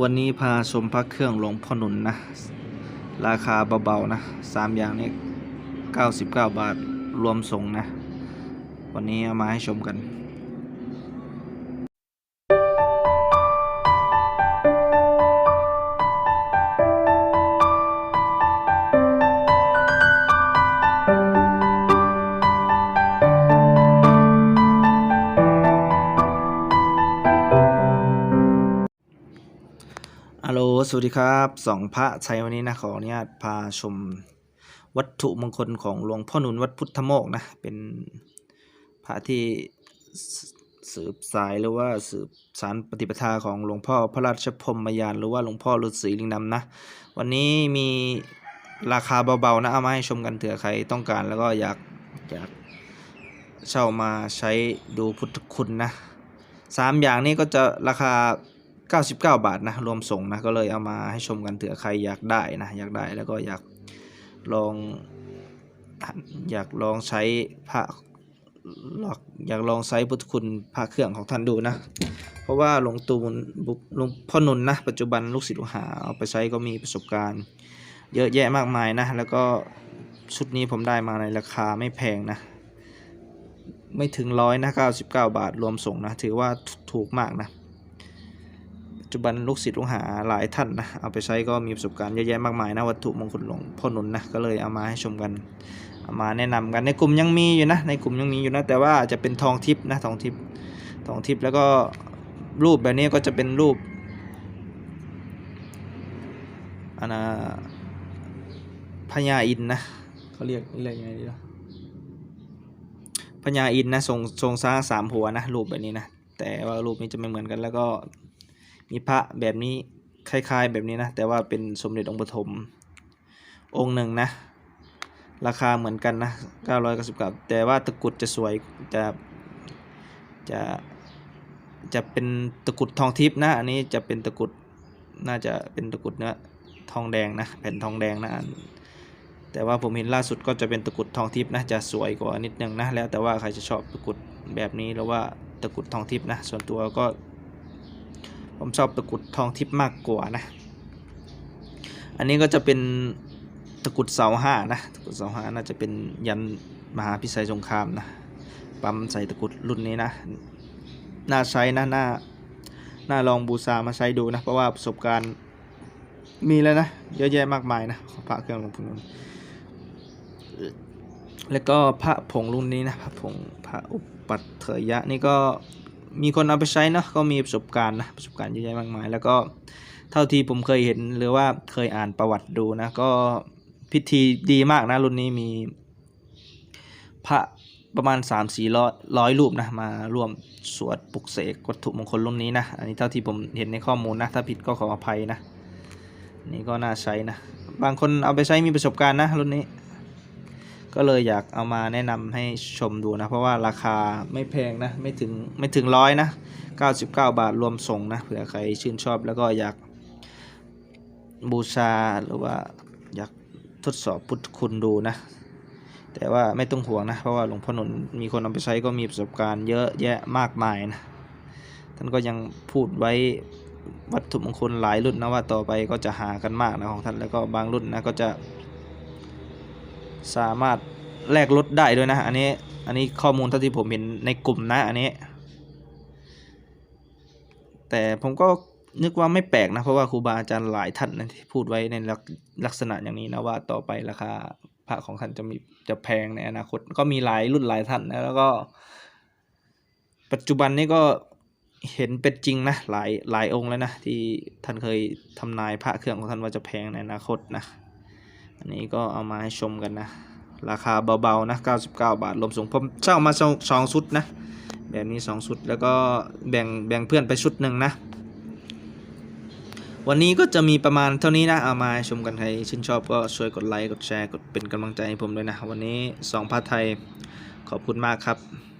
วันนี้พาชมพระเครื่องหลวงพ่อหนุนนะ ราคาเบาๆนะสามอย่างนี้ 99 บาทรวมส่งนะ วันนี้เอามาให้ชมกัน สวัสดีครับสองพระชัยวันนี้นะขออนุญาตพาชมวัตถุมงคลของหลวงพ่อหนุนวัดพุทธโมกนะเป็นพระที่สืบสายหรือว่าสืบสารปฏิปทาของหลวงพ่อพระราชพรหมยานหรือว่าหลวงพ่อฤาษีลิงดำนะ วันนี้มีราคาเบาๆนะเอามาให้ชมกันเผื่อใครต้องการแล้วก็อยากอยากเช่ามาใช้ดูพุทธคุณนะสามอย่างนี้ก็จะราคา 99 บาทนะรวมส่งนะก็เลยเอามาให้ชมกันเผื่อใครอยากได้นะอยากได้แล้วก็อยากลองอยากลองใช้พระลองอยากลองใช้พุทธคุณพระเครื่องของท่านดูนะ เพราะว่าหลวงตูนบุหลวงพ่อหนุนนะ ปัจจุบันลูกศิษย์ลูกหาเอาไปใช้ก็มีประสบการณ์ เยอะแยะมากมายนะ แล้วก็ชุดนี้ผมได้มาในราคาไม่แพงนะ ไม่ถึงร้อยนะ 99 บาทรวมส่งนะ ถือว่าถูกมากนะ จจุบันลูกศิษย์ลูกหาหลายท่านนะเอาไปใช้ก็มีประสบการณ์เยอะแยะมากมายนะวัตถุมงคลหลวงพ่อหนุนนะก็เลยเอามาให้ชมกันเอามาแนะนำกันในกลุ่มยังมีอยู่นะในกลุ่มยังมีอยู่นะแต่ว่าจะเป็นทองทิพย์นะทองทิพย์ทองทิพย์แล้วก็รูปแบบนี้ก็จะเป็นรูปอันนะพญาอินนะเขาเรียกเรียกยังไงดีล่ะพญาอินนะทรงทรงซ้าสามหัวนะรูปแบบนี้นะแต่ว่ารูปนี้จะไม่เหมือนกันแล้วก็ มีพระแบบนี้คล้ายๆแบบนี้นะ แต่ว่าเป็นสมเด็จองค์ปฐมองค์หนึ่งนะ ราคาเหมือนกันนะ999แต่ว่าตะกุดจะสวยจะจะจะเป็นตะกุดทองทิพย์นะ อันนี้จะเป็นตะกุดน่าจะเป็นตะกุดเนื้อทองแดงนะแผ่นทองแดงนะแต่ว่าผมเห็นล่าสุดก็จะเป็นตะกุดทองทิพย์นะจะสวยกว่านิดนึงนะแล้วแต่ว่าใครจะชอบตะกุดแบบนี้หรือว่าตะกุดทองทิพย์นะส่วนตัวก็ ผมชอบตะกุดทองทิพย์มากกว่านะ อันนี้ก็จะเป็นตะกุดเสาห้านะ ตะกุดเสาห้าน่าจะเป็นยันมหาพิชัยสงครามนะ ปั๊มใส่ตะกุดรุ่นนี้นะ น่าใช้นะน่า น่าลองบูชามาใช้ดูนะ เพราะว่าประสบการณ์มีแล้วนะ เยอะแยะมากมายนะพระเครื่องหลวงพ่อนุนแล้วก็พระผงรุ่นนี้นะ พระผงพระอุปัฏเถยะนี่ก็ มีคนเอาไปใช้นะก็มีประสบการณ์นะประสบการณ์เยอะแยะมากมาย แล้วก็เท่าที่ผมเคยเห็นหรือว่าเคยอ่านประวัติดูนะก็พิธีดีมากนะรุ่นนี้มีพระประมาณ 3 4 0 0ร้อยรูปนะมาร่วมสวดปลุกเสกวัตถุมงคลรุ่นนี้นะอันนี้เท่าที่ผมเห็นในข้อมูลนะถ้าผิดก็ขออภัยนะนี่ก็น่าใช้นะบางคนเอาไปใช้มีประสบการณ์นะรุ่นนี้ ก็เลยอยากเอามาแนะนำให้ชมดูนะ เพราะว่าราคาไม่แพงนะ ไม่ถึงไม่ถึงร้อยนะ 99 บาทรวมส่งนะเผื่อใครชื่นชอบแล้วก็อยากบูชาหรือว่าอยากทดสอบพุทธคุณดูนะ แต่ว่าไม่ต้องห่วงนะ เพราะว่าหลวงพ่อหนุนมีคนเอาไปใช้ก็มีประสบการณ์เยอะแยะมากมายนะ ท่านก็ยังพูดไว้วัตถุมงคลหลายรุ่นนะว่าต่อไปก็จะหากันมากนะของท่านแล้วก็บางรุ่นนะก็จะ สามารถแลกรถได้ด้วยนะ อันนี้ อันนี้ข้อมูลเท่าที่ผมเห็นในกลุ่มนะ อันนี้ แต่ผมก็นึกว่าไม่แปลกนะ เพราะว่าครูบาอาจารย์หลายท่านนะที่พูดไว้ในลักลักษณะอย่างนี้นะว่าต่อไปราคาพระของท่านจะมีจะแพงในอนาคต ก็มีหลายรุ่นหลายท่านนะแล้วก็ ปัจจุบันนี้ก็เห็นเป็นจริงนะหลายหลายองค์แล้วนะที่ท่านเคยทำนายพระเครื่องของท่านว่าจะแพงในอนาคตนะ อันนี้ก็เอามาให้ชมกันนะ ราคาเบาๆนะ 99 บาทรวมส่งผมเช่ามาสองชุดนะ แบบนี้ 2 ชุดแล้วก็แบ่งแบ่งเพื่อนไปชุดหนึ่งนะ วันนี้ก็จะมีประมาณเท่านี้นะ เอามาให้ชมกันใครชื่นชอบก็ช่วยกดไลค์กดแชร์กดเป็นกำลังใจให้ผมด้วยนะ วันนี้2พาร์ทไทยขอบคุณมากครับ